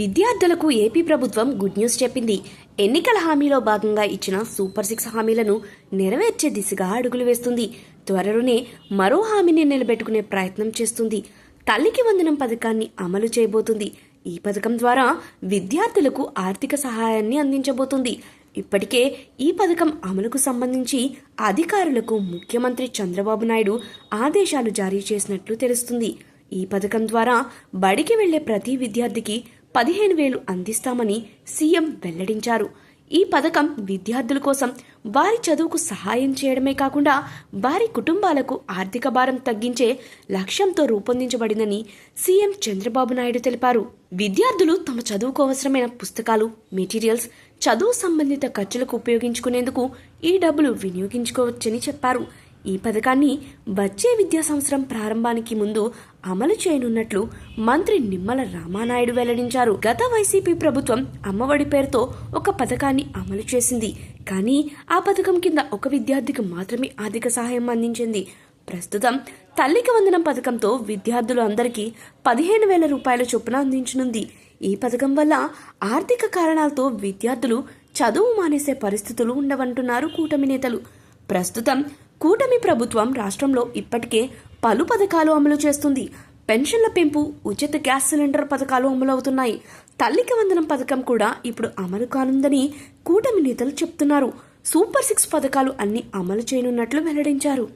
విద్యార్థులకు ఏపీ ప్రభుత్వం good news చెప్పింది. ఎన్నికల హామీలో భాగంగా ఇచ్చిన సూపర్ సిక్స్ హామీలను నెరవేర్చే దిశగా అడుగులు వేస్తుంది. త్వరలోనే మరో హామీని నిలబెట్టుకునే ప్రయత్నం చేస్తుంది. తల్లికి వందనం పథకాన్ని అమలు చేయబోతుంది. ఈ పథకం ద్వారా విద్యార్థులకు ఆర్థిక సహాయాన్ని అందించబోతుంది. ఇప్పటికే ఈ పథకం అమలుకు సంబంధించి అధికారులకు ముఖ్యమంత్రి చంద్రబాబు నాయుడు ఆదేశాలు జారీ చేసినట్లు తెలుస్తుంది. ఈ పథకం ద్వారా బడికి వెళ్ళే ప్రతి విద్యార్థికి పదిహేను వేలు అందిస్తామని సీఎం వెల్లడించారు. ఈ పథకం విద్యార్థుల కోసం వారి చదువుకు సహాయం చేయడమే కాకుండా వారి కుటుంబాలకు ఆర్థిక భారం తగ్గించే లక్ష్యంతో రూపొందించబడిందని సీఎం చంద్రబాబు నాయుడు తెలిపారు. విద్యార్థులు తమ చదువుకు అవసరమైన పుస్తకాలు మెటీరియల్స్ చదువు సంబంధిత ఖర్చులకు ఉపయోగించుకునేందుకు ఈ డబ్బులు వినియోగించుకోవచ్చని చెప్పారు. ఈ పథకాన్ని వచ్చే విద్యా సంవత్సరం ప్రారంభానికి ముందు అమలు చేయనున్నట్లు మంత్రి నిమ్మల రామానాయుడు వెల్లడించారు. గత వైసీపీ ప్రభుత్వం అమ్మఒడి పేరుతో ఒక పథకాన్ని అమలు చేసింది. కానీ ఆ పథకం కింద ఒక విద్యార్థికి మాత్రమే ఆర్థిక సహాయం అందించింది. ప్రస్తుతం తల్లికి వందనం పథకంతో విద్యార్థులు అందరికీ పదిహేను వేల రూపాయల చొప్పున అందించనుంది. ఈ పథకం వల్ల ఆర్థిక కారణాలతో విద్యార్థులు చదువు మానేసే పరిస్థితులు ఉండవంటున్నారు కూటమి నేతలు. ప్రస్తుతం కూటమి ప్రభుత్వం రాష్ట్రంలో ఇప్పటికే పలు పథకాలు అమలు చేస్తుంది. పెన్షన్ల పెంపు ఉచిత గ్యాస్ సిలిండర్ పథకాలు అమలవుతున్నాయి. తల్లికి వందనం పథకం కూడా ఇప్పుడు అమలు కానుందని కూటమి నేతలు చెప్తున్నారు. సూపర్ సిక్స్ పథకాలు అన్ని అమలు చేయనున్నట్లు వెల్లడించారు.